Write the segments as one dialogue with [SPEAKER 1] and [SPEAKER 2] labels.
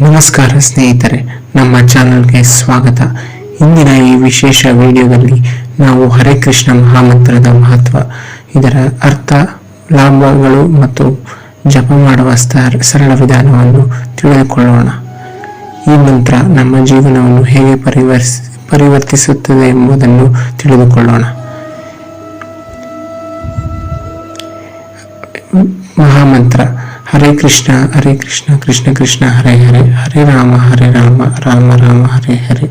[SPEAKER 1] ನಮಸ್ಕಾರ ಸ್ನೇಹಿತರೆ, ನಮ್ಮ ಚಾನಲ್ಗೆ ಸ್ವಾಗತ. ಇಂದಿನ ಈ ವಿಶೇಷ ವಿಡಿಯೋದಲ್ಲಿ ನಾವು ಹರೇ ಕೃಷ್ಣ ಮಹಾಮಂತ್ರದ ಮಹತ್ವ, ಇದರ ಅರ್ಥ, ಲಾಭಗಳು ಮತ್ತು ಜಪ ಮಾಡುವ ಸರಳ ವಿಧಾನವನ್ನು ತಿಳಿದುಕೊಳ್ಳೋಣ. ಈ ಮಂತ್ರ ನಮ್ಮ ಜೀವನವನ್ನು ಹೇಗೆ ಪರಿವರ್ಸ್, ಪರಿವರ್ತಿಸುತ್ತದೆ ಎಂಬುದನ್ನು ತಿಳಿದುಕೊಳ್ಳೋಣ. ಮಹಾಮಂತ್ರ ಹರೇ ಕೃಷ್ಣ ಹರೇ ಕೃಷ್ಣ ಕೃಷ್ಣ ಕೃಷ್ಣ, ಹರೇ ಹರೇ ಹರೇ ರಾಮ ಹರೇ ರಾಮ ರಾಮ ರಾಮ, ಹರೇ ಹರೇ.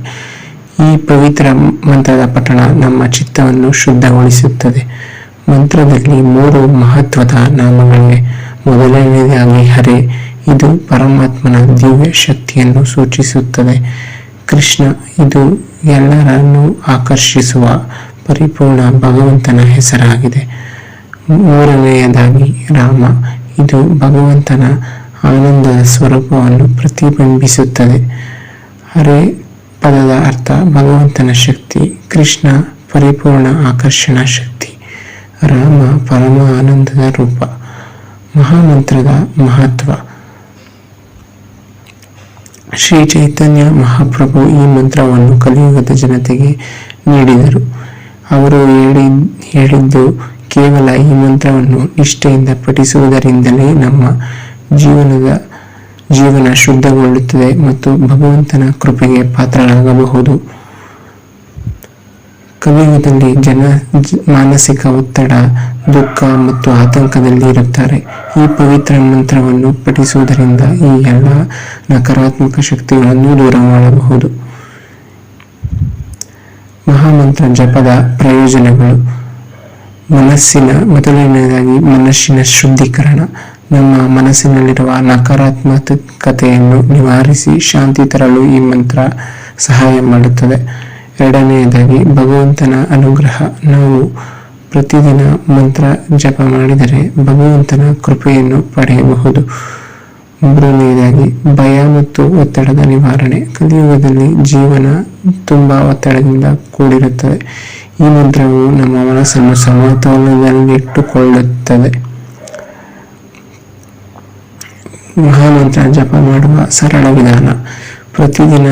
[SPEAKER 1] ಈ ಪವಿತ್ರ ಮಂತ್ರದ ಪಠಣ ನಮ್ಮ ಚಿತ್ತವನ್ನು ಶುದ್ಧಗೊಳಿಸುತ್ತದೆ. ಮಂತ್ರದಲ್ಲಿ ಮೂರು ಮಹತ್ವದ ನಾಮಗಳಿವೆ. ಮೊದಲನೆಯದಾಗಿ ಹರೇ, ಇದು ಪರಮಾತ್ಮನ ದಿವ್ಯ ಶಕ್ತಿಯನ್ನು ಸೂಚಿಸುತ್ತದೆ. ಕೃಷ್ಣ, ಇದು ಎಲ್ಲರನ್ನೂ ಆಕರ್ಷಿಸುವ ಪರಿಪೂರ್ಣ ಭಗವಂತನ ಹೆಸರಾಗಿದೆ. ಮೂರನೆಯದಾಗಿ ರಾಮ ಇದು ಭಗವಂತನ ಆನಂದ ಸ್ವರೂಪವನ್ನು ಪ್ರತಿಬಿಂಬಿಸುತ್ತದೆ. ಹರೇ ಪದದ ಅರ್ಥ ಭಗವಂತನ ಶಕ್ತಿ, ಕೃಷ್ಣ ಪರಿಪೂರ್ಣ ಆಕರ್ಷಣಾ ಶಕ್ತಿ, ರಾಮ ಪರಮ ಆನಂದದ ರೂಪ, ಮಹಾಮಂತ್ರದ ಮಹತ್ವ. ಶ್ರೀ ಚೈತನ್ಯ ಮಹಾಪ್ರಭು ಈ ಮಂತ್ರವನ್ನು ಕಲಿಯುಗದ ಜನತೆಗೆ ನೀಡಿದರು. ಅವರು ಹೇಳಿ ಹೇಳಿದ್ದು ಕೇವಲ ಈ ಮಂತ್ರವನ್ನು ನಿಷ್ಠೆಯಿಂದ ಪಠಿಸುವುದರಿಂದಲೇ ನಮ್ಮ ಜೀವನದ ಜೀವನ ಶುದ್ಧಗೊಳ್ಳುತ್ತದೆ ಮತ್ತು ಭಗವಂತನ ಕೃಪೆಗೆ ಪಾತ್ರರಾಗಬಹುದು ಕಲಿಯುಗದಲ್ಲಿ ಜನ ಮಾನಸಿಕ ಒತ್ತಡ, ದುಃಖ ಮತ್ತು ಆತಂಕದಲ್ಲಿ ಇರುತ್ತಾರೆ. ಈ ಪವಿತ್ರ ಮಂತ್ರವನ್ನು ಪಠಿಸುವುದರಿಂದ ಈ ಎಲ್ಲ ನಕಾರಾತ್ಮಕ ಶಕ್ತಿಗಳನ್ನು ದೂರ ಮಾಡಬಹುದು. ಮಹಾಮಂತ್ರ ಜಪದ ಪ್ರಯೋಜನಗಳು. ಮನಸ್ಸಿನ, ಮೊದಲನೆಯದಾಗಿ ಮನಸ್ಸಿನ ಶುದ್ಧೀಕರಣ. ನಮ್ಮ ಮನಸ್ಸಿನಲ್ಲಿರುವ ನಕಾರಾತ್ಮಕತೆಯನ್ನು ನಿವಾರಿಸಿ ಶಾಂತಿ ತರಲು ಈ ಮಂತ್ರ ಸಹಾಯ ಮಾಡುತ್ತದೆ. ಎರಡನೆಯದಾಗಿ, ಭಗವಂತನ ಅನುಗ್ರಹ. ನಾವು ಪ್ರತಿದಿನ ಮಂತ್ರ ಜಪ ಮಾಡಿದರೆ ಭಗವಂತನ ಕೃಪೆಯನ್ನು ಪಡೆಯಬಹುದು. ಮೂರನೆಯದಾಗಿ ಭಯ ಮತ್ತು ಒತ್ತಡದ ನಿವಾರಣೆ. ಕಲಿಯುಗದಲ್ಲಿ ಜೀವನ ತುಂಬಾ ಒತ್ತಡದಿಂದ ಕೂಡಿರುತ್ತದೆ. ಈ ಮಂತ್ರವು ನಮ್ಮ ಮನಸ್ಸನ್ನು ಸಮತೋಲನದಲ್ಲಿಟ್ಟುಕೊಳ್ಳುತ್ತದೆ. ಮಹಾಮಂತ್ರ ಜಪ ಮಾಡುವ ಸರಳ ವಿಧಾನ. ಪ್ರತಿದಿನ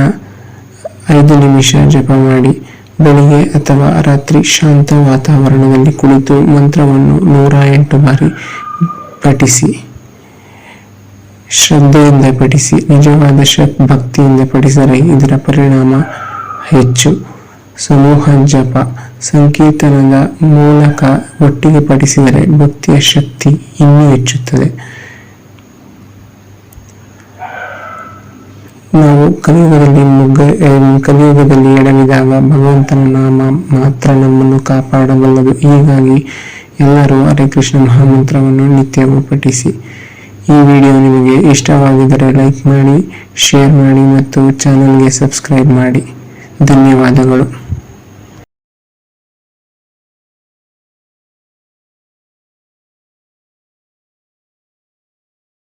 [SPEAKER 1] ಐದು ನಿಮಿಷ ಜಪ ಮಾಡಿ, ಬೆಳಿಗ್ಗೆ ಅಥವಾ ರಾತ್ರಿ ಶಾಂತ ವಾತಾವರಣದಲ್ಲಿ ಕುಳಿತು ಮಂತ್ರವನ್ನು ನೂರ ಎಂಟು ಬಾರಿ ಪಠಿಸಿ. ಶ್ರದ್ಧೆಯಿಂದ ಪಠಿಸಿ, ನಿಜವಾದ ಶ ಭಕ್ತಿಯಿಂದ ಪಠಿಸಿದರೆ ಇದರ ಪರಿಣಾಮ ಹೆಚ್ಚು. ಸಮೂಹ ಜಪ, ಸಂಕೀರ್ತನದ ಮೂಲಕ ಒಟ್ಟಿಗೆ ಪಠಿಸಿದರೆ ಭಕ್ತಿಯ ಶಕ್ತಿ ಇನ್ನೂ ಹೆಚ್ಚುತ್ತದೆ. ನಾವು ಕಲಿಯುಗದಲ್ಲಿ ಮುಗ್ಗ ಕಲಿಯುಗದಲ್ಲಿ ಎಡವಿದಾಗ ಭಗವಂತನ ನಾಮ ಮಾತ್ರ ನಮ್ಮನ್ನು ಕಾಪಾಡಬಲ್ಲದು. ಹೀಗಾಗಿ ಎಲ್ಲರೂ ಹರೇ ಕೃಷ್ಣ ಮಹಾಮಂತ್ರವನ್ನು ನಿತ್ಯವೂ ಪಠಿಸಿ. ಈ ವಿಡಿಯೋ ನಿಮಗೆ ಇಷ್ಟವಾಗಿದ್ದರೆ ಲೈಕ್ ಮಾಡಿ ಶೇರ್ ಮಾಡಿ ಮತ್ತು ಚಾನಲ್ಗೆ ಸಬ್ಸ್ಕ್ರೈಬ್ ಮಾಡಿ. ಧನ್ಯವಾದಗಳು.